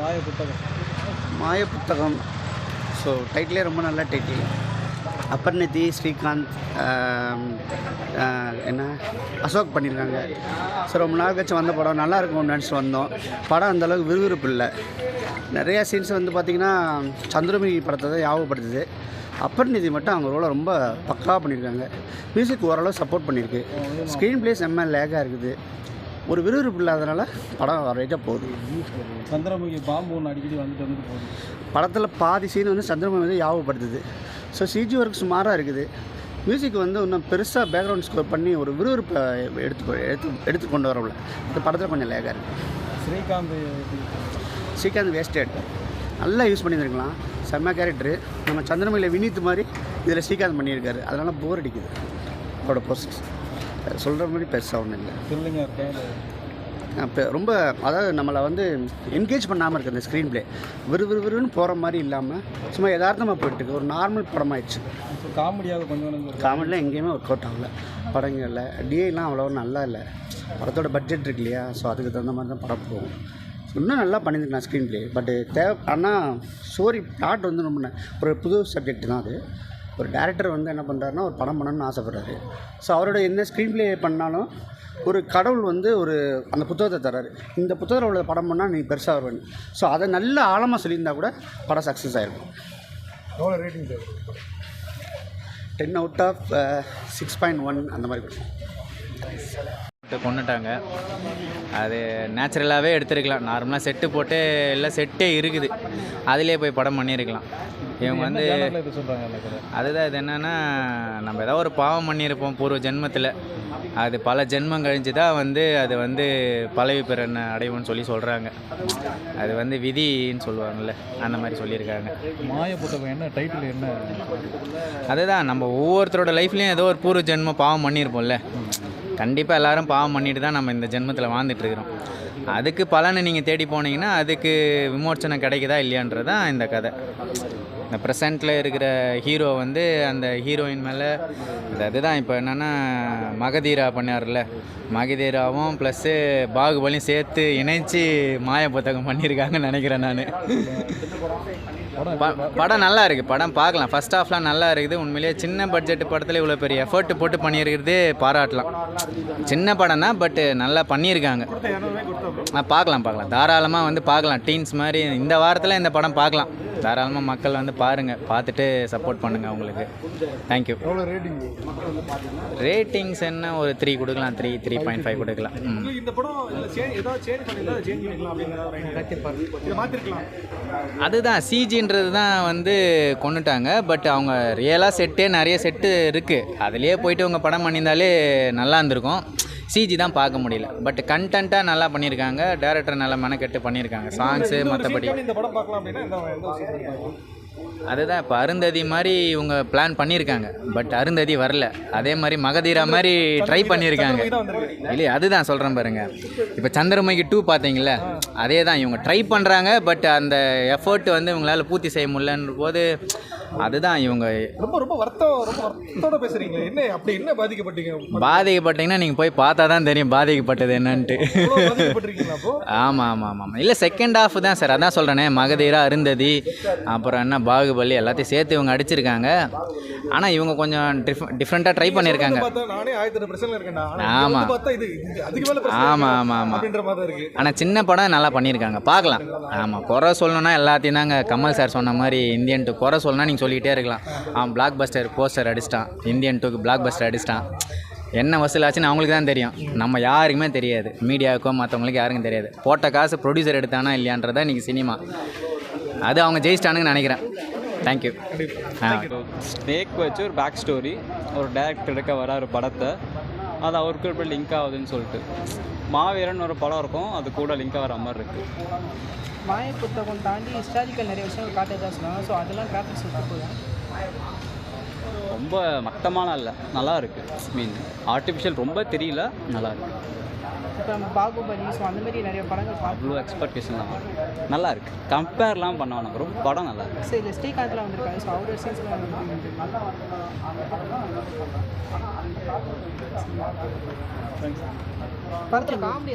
மாய புத்தகம் மாய புத்தகம் ஸோ டைட்டிலே ரொம்ப நல்ல டைட்டில் அப்பர்நிதி ஸ்ரீகாந்த் என்ன? அசோக் பண்ணியிருக்காங்க ஸோ ரொம்ப நாள் கழிச்சு வந்த படம். நல்லா இருக்கும் நினச்சிட்டு வந்தோம். படம் அந்த அளவுக்கு விறுவிறுப்பு இல்லை. நிறையா சீன்ஸ் வந்து பார்த்திங்கன்னா சந்திரமுகி படத்தை தான் ஞாபகப்படுத்துது. அப்பர்நிதி மட்டும் அவங்க ரோலை ரொம்ப பக்காவாக பண்ணியிருக்காங்க மியூசிக் ஓரளவு சப்போர்ட் பண்ணியிருக்கு ஸ்க்ரீன் ப்ளே செம்ம லேகாக இருக்குது. ஒரு விறுவிறுப்பு இல்லாதனால படம் வரைக்கும் போகுது. சந்திரமுகி பாம்பு ஒன்று அடிக்கடி வந்துட்டு வந்துட்டு போகுது. படத்தில் பாதி சீன் வந்து சந்திரமுகி வந்து ஞாபகப்படுத்துது. ஸோ சிஜி ஒர்க் சுமாராக இருக்குது. மியூசிக் வந்து இன்னும் பெருசாக பேக்ரவுண்ட் ஸ்கோர் பண்ணி ஒரு விறுவிறுப்பை எடுத்து எடுத்து எடுத்து கொண்டு வரல இந்த படத்தில் கொஞ்சம் லேகாக இருக்குது ஸ்ரீகாந்த்? ஸ்ரீகாந்த் வேஸ்டட் நல்லா யூஸ் பண்ணியிருந்துருக்கலாம். செம்ம கேரக்டரு நம்ம சந்திரமுகியில் வினீத் மாதிரி இதில் ஸ்ரீகாந்த் பண்ணியிருக்காரு. அதனால் போர் அடிக்குது. அவரோட போஸ்ட் சொல்கிற மாதிரி பெருசாக ஒன்றும் இல்லை த்ரில்லிங்காக இருக்கா ரொம்ப அதாவது நம்மளை வந்து என்கேஜ் பண்ணாமல் இருக்குது அந்த ஸ்க்ரீன் ப்ளே விறு விறு விறுன்னு போகிற மாதிரி இல்லாமல் சும்மா யதார்த்தமாக போயிட்டுருக்கு ஒரு நார்மல் படமாயிடுச்சு. ஸோ காமெடியாக கொஞ்சம் காமெடியில் எங்கேயுமே ஒர்க் அவுட் ஆகல. படங்களில் டிஏலாம் அவ்வளோ நல்லா இல்லை. படத்தோட பட்ஜெட் இருக்கு இல்லையா? ஸோ அதுக்கு தகுந்த மாதிரி தான் படம் போகும். இன்னும் நல்லா பண்ணியிருக்கலாம் ஸ்க்ரீன் ப்ளே பட்டு தேவை ஆனால் ஸ்டோரி பிளாட் வந்து ரொம்ப ஒரு புது சப்ஜெக்ட் தான் அது. ஒரு டேரக்டர் வந்து என்ன பண்ணுறாருன்னா ஒரு படம் பண்ணணும்னு ஆசைப்படுறாரு. ஸோ அவரோட என்ன ஸ்க்ரீன் ப்ளே பண்ணாலும் ஒரு கடவுள் வந்து ஒரு அந்த புத்தகத்தை தர்றாரு. இந்த புத்தகத்தில் உள்ள படம் பண்ணால் நீ பெருசாக வருவேன். ஸோ அதை நல்ல ஆழமாக சொல்லியிருந்தா கூட படம் சக்ஸஸ் ஆகிருக்கும் எவ்வளோ rating ten out of six point one அந்த மாதிரி கொடுக்கும். கொண்டுட்டாங்க அது நேச்சுரலாகவே எடுத்துருக்கலாம். நார்மலாக செட்டு போட்டு எல்லாம் செட்டே இருக்குது. அதிலே போய் படம் பண்ணியிருக்கலாம். இவங்க வந்து அதுதான் இது என்னென்னா நம்ம ஏதோ ஒரு பாவம் பண்ணியிருப்போம் பூர்வ ஜென்மத்தில். அது பல ஜென்மம் கழிஞ்சு தான் வந்து அது வந்து பழவி பிறன் அடைவுன்னு சொல்லி சொல்கிறாங்க அது வந்து விதின்னு சொல்லுவாங்கள்ல அந்த மாதிரி சொல்லியிருக்காங்க. மாய புத்தகம் என்ன? டைட்டில் என்ன? அதுதான் நம்ம ஒவ்வொருத்தரோட லைஃப்லேயும் ஏதோ ஒரு பூர்வ ஜென்மம் பாவம் பண்ணியிருப்போம்ல. கண்டிப்பாக எல்லாரும் பாவம் பண்ணிட்டு தான் நம்ம இந்த ஜென்மத்தில் வாழ்ந்துட்டு இருக்கிறோம். அதுக்கு பலனை நீங்கள் தேடி போனீங்கன்னா அதுக்கு விமோச்சனம் கிடைக்குதா இல்லையான்றது தான் இந்த கதை. இந்த ப்ரெசண்ட்டில் இருக்கிற ஹீரோ வந்து அந்த ஹீரோயின் மேலே இந்த இதுதான் இப்போ என்னென்னா மகதீரா பண்ணார்ல மகதீராவும் ப்ளஸ்ஸு பாகுபலியும் சேர்த்து இணைச்சி மாய புத்தகம் பண்ணியிருக்காங்கன்னு நினைக்கிறேன் நான். ப- படம் நல்லா இருக்குது படம் பார்க்கலாம். ஃபஸ்ட் ஹாஃப்லாம் நல்லா இருக்குது. உண்மையிலேயே சின்ன பட்ஜெட் படத்தில் இவ்வளோ பெரிய எஃபர்ட் போட்டு பண்ணியிருக்கிறது பாராட்டலாம். சின்ன படம் தான் பட்டு நல்லா பண்ணியிருக்காங்க. ஆ பார்க்கலாம் பார்க்கலாம். தாராளமாக வந்து பார்க்கலாம். டீன்ஸ் மாதிரி இந்த வாரத்தில் இந்த படம் பார்க்கலாம். தாராளமாக மக்கள் வந்து பாருங்கள் பார்த்துட்டு சப்போர்ட் பண்ணுங்கள் அவங்களுக்கு தேங்க்யூ ரேட்டிங்ஸ் என்ன? ஒரு த்ரீ கொடுக்கலாம் த்ரீ த்ரீ பாயிண்ட் ஃபைவ் கொடுக்கலாம். அதுதான் சிஜின்றது தான் வந்து கொண்டுட்டாங்க. பட் அவங்க ரியலாக செட்டே நிறைய செட்டு இருக்குது அதுலேயே போயிட்டு அவங்க படம் பண்ணியிருந்தாலே நல்லா இருந்திருக்கும். சிஜி தான் பார்க்க முடியல. பட் கண்டென்ட்டாக நல்லா பண்ணியிருக்காங்க. டேரக்டர் நல்லா மெனக்கெட்டு பண்ணியிருக்காங்க. சாங்ஸு மற்றபடி இந்த படம் பார்க்கலாம் அப்படின்னா அதுதான் இப்போ அருந்ததி மாதிரி இவங்க பிளான் பண்ணியிருக்காங்க. பட் அருந்ததி வரல. அதே மாதிரி மகதீரா மாதிரி ட்ரை பண்ணியிருக்காங்க. இல்லையா அதுதான் சொல்கிறேன் பாருங்க. இப்போ சந்திரமுகி டூ பார்த்தீங்களா அதே தான் இவங்க ட்ரை பண்ணுறாங்க பட் அந்த எஃபர்ட் வந்து இவங்களால் பூர்த்தி செய்ய முடியலன்ற போது அதுதான் இவங்க ரொம்ப ரொம்ப வருத்தம் ரொம்ப வருத்தத்தோட பேசுறீங்க என்ன அப்படி என்ன பாதிக்கப்பட்டீங்க? பாதிக்கப்பட்டீங்கன்னா நீங்கள் போய் பார்த்தா தான் தெரியும் பாதிக்கப்பட்டது என்னன்ட்டு. ஆமாம் ஆமாம் ஆமாம் இல்லை செகண்ட் ஹாஃப் தான் சார். அதான் சொல்கிறேனே மகதீரா அருந்ததி அப்புறம் என்ன பாகுபலி எல்லாத்தையும் சேர்த்து இவங்க அடிச்சிருக்காங்க. ஆனால் இவங்க கொஞ்சம் டிஃப் டிஃப்ரெண்ட்டாக ட்ரை பண்ணியிருக்காங்க ஆமாம்? ஆமாம் ஆமாம் இருக்கு. ஆனால் சின்ன படம் நல்லா பண்ணியிருக்காங்க பார்க்கலாம். ஆமாம் குறை சொல்லணும்னா எல்லாத்தையும் தாங்க கமல் சார் சொன்ன மாதிரி இந்தியன் டூ குறை சொல்லணும்னா நீங்கள் சொல்லிகிட்டே இருக்கலாம். அவன் பிளாக் பஸ்டர் போஸ்டர் அடிச்சிட்டான். இந்தியன் டூக்கு பிளாக் பஸ்டர் அடிச்சிட்டான். என்ன வசூலாச்சுன்னு அவங்களுக்கு தான் தெரியும். நம்ம யாருக்குமே தெரியாது. மீடியாவுக்கோ மற்றவங்களுக்கு யாருக்கும் தெரியாது. போட்ட காசு ப்ரொடியூசர் எடுத்தானா இல்லையான்றதா இன்றைக்கி சினிமா அது அவங்க ஜெயிச்சிட்டானுங்கன்னு நினைக்கிறேன். தேங்க்யூ ஸ்னேக் வச்சு ஒரு பேக் ஸ்டோரி ஒரு டேரக்டர் எடுக்க வராரு படத்தை. அது அவருக்கு எப்படி லிங்க் ஆகுதுன்னு சொல்லிட்டு. மாவீரன் ஒரு படம் இருக்கும் அது கூட லிங்க் ஆகிற மாதிரி இருக்குது மாய புத்தகம் தாண்டி ஹிஸ்டாரிக்கல் நிறைய விஷயங்கள் காட்டுறதா சொன்னாங்க. ஸோ அதெல்லாம் தான். ரொம்ப மட்டமான இல்லை நல்லா இருக்குது மீன் ஆர்டிஃபிஷியல் ரொம்ப தெரியல நல்லா இருக்கு. இப்போ நம்ம பாகுபலி ஸோ அந்த மாதிரி நிறைய படங்கள் பார்த்து அவ்வளோ எக்ஸ்பெக்டேஷன் தான். நல்லா இருக்கு கம்பேர்லாம் பண்ண வேணாம் ரொம்ப படம் நல்லா இருக்கு ஸோ இதில் ஸ்ரீகாந்த்லாம் வந்திருக்காங்க ஸோ அவரோட சீன்ஸ்லாம் படத்தில் காமெடி